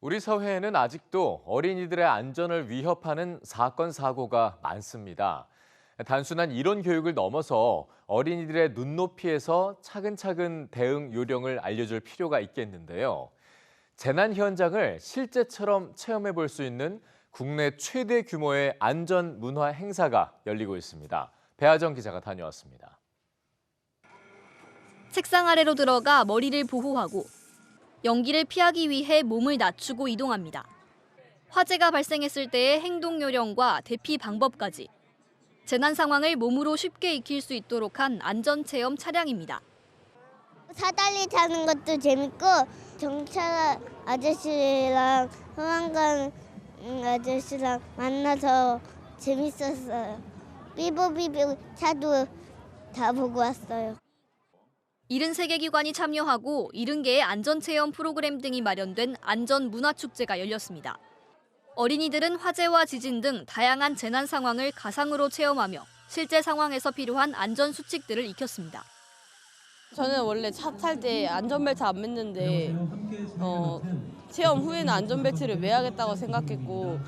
우리 사회에는 아직도 어린이들의 안전을 위협하는 사건, 사고가 많습니다. 단순한 이론 교육을 넘어서 어린이들의 눈높이에서 차근차근 대응 요령을 알려줄 필요가 있겠는데요. 재난 현장을 실제처럼 체험해 볼 수 있는 국내 최대 규모의 안전 문화 행사가 열리고 있습니다. 배아정 기자가 다녀왔습니다. 책상 아래로 들어가 머리를 보호하고 연기를 피하기 위해 몸을 낮추고 이동합니다. 화재가 발생했을 때의 행동 요령과 대피 방법까지 재난 상황을 몸으로 쉽게 익힐 수 있도록 한 안전 체험 차량입니다. 사다리 타는 것도 재밌고 경찰 아저씨랑 소방관 음, 아저씨랑 만나서 재밌었어요. 삐보삐보 차도 다 보고 왔어요. 73개 기관이 참여하고 70개의 안전체험 프로그램 등이 마련된 안전문화축제가 열렸습니다. 어린이들은 화재와 지진 등 다양한 재난 상황을 가상으로 체험하며 실제 상황에서 필요한 안전 수칙들을 익혔습니다. 저는 원래 차 탈 때 안전벨트 안 맸는데 어, 체험 후에는 안전벨트를 매야겠다고 생각했고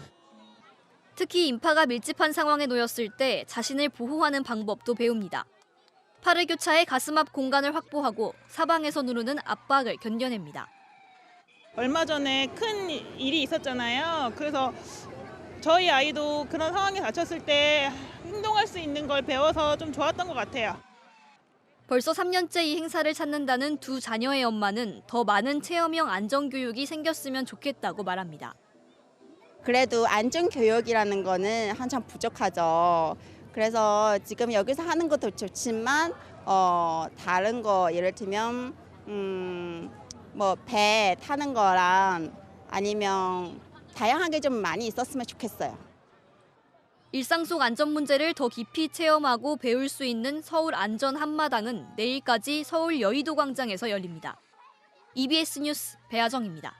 특히 인파가 밀집한 상황에 놓였을 때 자신을 보호하는 방법도 배웁니다. 팔을 교차해 가슴 앞 공간을 확보하고 사방에서 누르는 압박을 견뎌냅니다. 얼마 전에 큰 일이 있었잖아요. 그래서 저희 아이도 그런 상황에 닥쳤을 때 행동할 수 있는 걸 배워서 좀 좋았던 것 같아요. 벌써 3년째 이 행사를 찾는다는 두 자녀의 엄마는 더 많은 체험형 안전교육이 생겼으면 좋겠다고 말합니다. 그래도 안전교육이라는 거는 한참 부족하죠. 그래서 지금 여기서 하는 것도 좋지만 어, 다른 거 예를 들면 음, 뭐 배 타는 거랑 아니면 다양하게 좀 많이 있었으면 좋겠어요. 일상 속 안전 문제를 더 깊이 체험하고 배울 수 있는 서울 안전 한마당은 내일까지 서울 여의도 광장에서 열립니다. EBS 뉴스 배아정입니다.